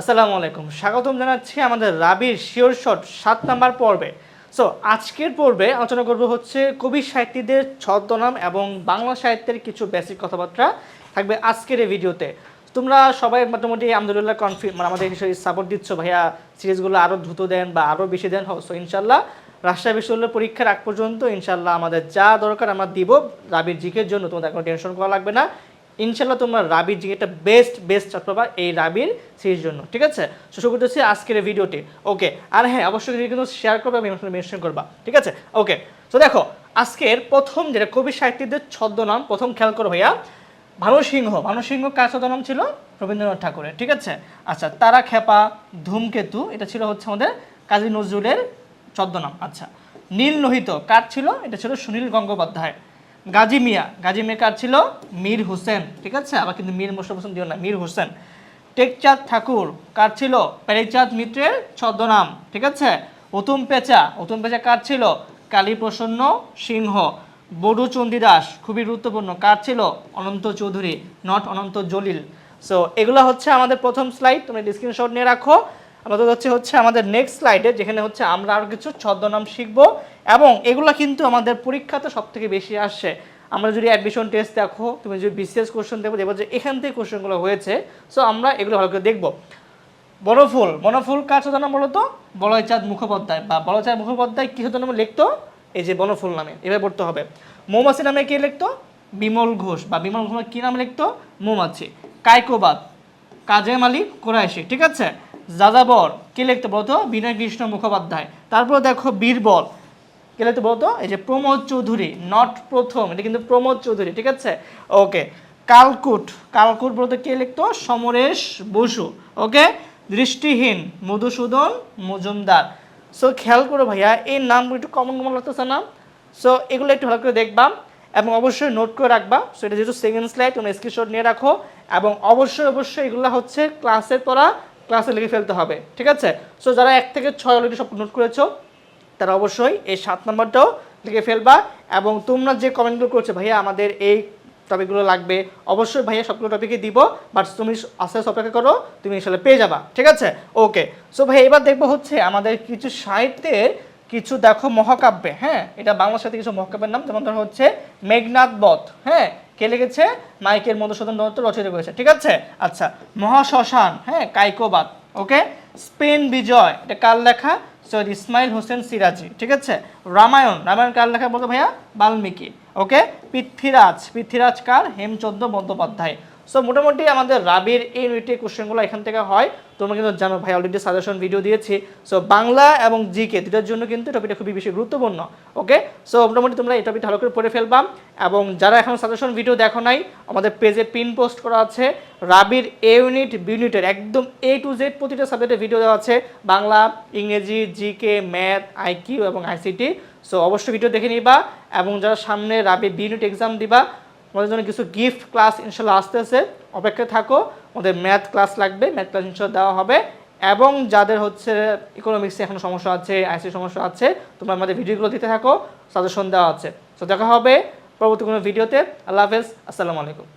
আসসালামু আলাইকুম। স্বাগতম জানাচ্ছি আমাদের রাবির শিওর শট সাত নাম্বার পর্বে। সো আজকের পর্বে আলোচনা করব হচ্ছে কবি সাহিত্যিকদের ছদ্মনাম এবং বাংলা সাহিত্যের কিছু বেসিক কথাবার্তা থাকবে আজকের এই ভিডিওতে। তোমরা সবাই মোটামুটি, আলহামদুলিল্লাহ কনফি মানে আমাদের সাপোর্ট দিচ্ছ ভাইয়া, সিরিজগুলো আরও দ্রুত দেন বা আরও বেশি দেন। সো ইনশাল্লাহ রাজশাহী বিশ্ববিদ্যালয় পরীক্ষার আগ পর্যন্ত ইনশাল্লাহ আমাদের যা দরকার আমরা দিব। রাবির জিকের জন্য তোমাদের কোনো টেনশন করা লাগবে না। ইনশাল্লাহ তোমরা রাবির জিকেটা বেস্ট বেস্ট ছাত্র পাবা এই রাবির সিরিজ জন্য, ঠিক আছে? তো শুরু করতেছি আজকের ভিডিওটি ওকে আর হ্যাঁ অবশ্যই কিন্তু শেয়ার করবে এবং মেনশন করবা, ঠিক আছে? ওকে তো দেখো, আজকের প্রথম যেটা কবি সাহিত্যিকদের ছদ্মনাম, প্রথম খেয়াল করো ভাইয়া, ভানু সিংহ। ভানু সিংহ কার ছদ্মনাম ছিল? রবীন্দ্রনাথ ঠাকুরের, ঠিক আছে? আচ্ছা তারা খেপা, ধূমকেতু, এটা ছিল হচ্ছে আমাদের কাজী নজরুলের ছদ্মনাম আচ্ছা। নীল লোহিত, কার ছিল? এটা ছিল সুনীল গঙ্গোপাধ্যায় গাজী মিয়া। গাজী মিয়া কার ছিল? মীর হোসেন, ঠিক আছে? আবার কিন্তু মীর মোশারফ হোসেন দিও না, মীর হোসেন। টেকচাঁদ ঠাকুর, কার ছিল? প্যারিচাঁদ মিত্রের ছদ্মনাম, ঠিক আছে? অতুম পেঁচা অতুম পেঁচা কার ছিল? কালীপ্রসন্ন সিংহ। বড়ু চণ্ডীদাস খুবই গুরুত্বপূর্ণ, কার ছিল? অনন্ত চৌধুরী, নট অনন্ত জলিল। সো এগুলো হচ্ছে আমাদের প্রথম স্লাইড তুমি স্ক্রিনশট নিয়ে রাখো। আমাদের হচ্ছে হচ্ছে আমাদের নেক্সট স্লাইডে যেখানে হচ্ছে আমরা আরও কিছু ছদ্মনাম শিখব, এবং এগুলো কিন্তু আমাদের পরীক্ষাতে সব থেকে বেশি আসছে আমরা যদি অ্যাডমিশন টেস্ট দেখো, তুমি যদি বিসিএস কোশ্চেন দেখো, দেখব যে এখান থেকে কোশ্চেনগুলো হয়েছে। সো আমরা এগুলো ভালো করে দেখব। বনফুল বনফুল কার ছদ্মনাম বলো তো বলয়চাঁদ মুখোপাধ্যায়। বা বলয়চাঁদ মুখোপাধ্যায় কী ছদ্মনামে লিখতো? এই যে বনফুল নামে, এভাবে পড়তে হবে। মৌমাছি নামে কে লিখতো? বিমল ঘোষ। বা বিমল ঘোষ কী নামে লিখতো? মৌমাছি। কাইকোবাদ কাজে মালিক কোরআশি ঠিক আছে? যাযাবর, কে লিখতে বলতো বিনয় কৃষ্ণ মুখোপাধ্যায়। তারপর দেখো বীরবল, কে লিখতে বলতো এই যে প্রমোদ চৌধুরী নট প্রথম, এটা কিন্তু প্রমোদ চৌধুরী, ঠিক আছে? ওকে কালকুট কালকুট বলতে কে লিখতো? সমরেশ বসু ওকে দৃষ্টিহীন, মধুসূদন মজুমদার। সো খেয়াল করো ভাইয়া, এই নামগুলো একটু কমন কমন লাগতেছে না? সো এগুলো একটু ভালো করে দেখবাম এবং অবশ্যই নোট করে রাখবা। সো এটা যেহেতু সেকেন্ড স্লাইড তোমরা স্ক্রিনশট নিয়ে রাখো এবং অবশ্যই অবশ্যই এগুলো হচ্ছে ক্লাসে তোরা ক্লাসে লিখে ফেলতে হবে, ঠিক আছে? সো যারা এক থেকে ছয় অলরেডি সব নোট করেছ, তারা অবশ্যই এই সাত নম্বরটাও লিখে ফেলবা এবং তোমরা যে কমেন্টগুলো করছ, ভাইয়া আমাদের এই টপিকগুলো লাগবে। অবশ্যই ভাইয়া সবগুলো টপিকই দিব বাট তুমি আস্তে আস্তে অপেক্ষা করো, তুমি আসলে পেয়ে যাবা, ঠিক আছে? ওকে সো ভাই এবার দেখব হচ্ছে আমাদের কিছু সাহিত্যের কিছু দেখো মহাকাব্যে হ্যাঁ? এটা বাংলা সাহিত্যে কিছু মহাকাব্যের নাম, যেমন ধরো হচ্ছে মেঘনাথ বধ হ্যাঁ? কে লেগেছে মাইকের মধুসূদন দত্ত রচিত করেছে। ঠিক আছে? আচ্ছা মহাশ্মশান হ্যাঁ কাইকোবাদ, ওকে? স্পেন বিজয়, এটা কার লেখা? সৈয়দ ইসমাইল হোসেন সিরাজি, ঠিক আছে? রামায়ণ রামায়ণ কার লেখা বলতো ভাইয়া? বাল্মীকি, ওকে? পৃথ্বীরাজ পৃথ্বীরাজ কার? হেমচন্দ্র বন্দ্যোপাধ্যায়। সো মোটামুটি আমাদের রাবির এই ইউনিটের কোশ্চেনগুলো এখান থেকে হয়। তোমরা কিন্তু জানো ভাই অলরেডি সাজেশন ভিডিও দিয়েছি। সো বাংলা এবং জিকে দুটার জন্য কিন্তু টপিকটা খুবই বেশি গুরুত্বপূর্ণ ওকে সো মোটামুটি তোমরা এই টপিকটা ভালো করে পড়ে ফেলবাম এবং যারা এখন সাজেশন ভিডিও দেখো নাই, আমাদের পেজে পিন পোস্ট করা আছে। রাবির এ ইউনিট বি ইউনিটের একদম এ টু জেড প্রতিটা সাবজেক্টের ভিডিও দেওয়া আছে। Bangla, Ingreji GK math IQ এবং আইসিটি সো অবশ্যই ভিডিও দেখে নিবা। এবং যারা সামনে রাবি বি ইউনিট এক্সাম দিবা আমাদের জন্য কিছু গিফট ক্লাস ইনশাল্লাহ আসতেছে অপেক্ষায় থাকো আমাদের ম্যাথ ক্লাস লাগবে। ম্যাথ ক্লাস ইনশাল্লাহ দেওয়া হবে। এবং যাদের হচ্ছে ইকোনমিক্সে এখনও সমস্যা আছে আইসি সমস্যা আছে, তোমরা আমাদের ভিডিওগুলো দিতে থাকো সাজেশন দেওয়া আছে। তো দেখা হবে পরবর্তী কোনো ভিডিওতে আল্লাহ হাফেজ, আসসালামু আলাইকুম।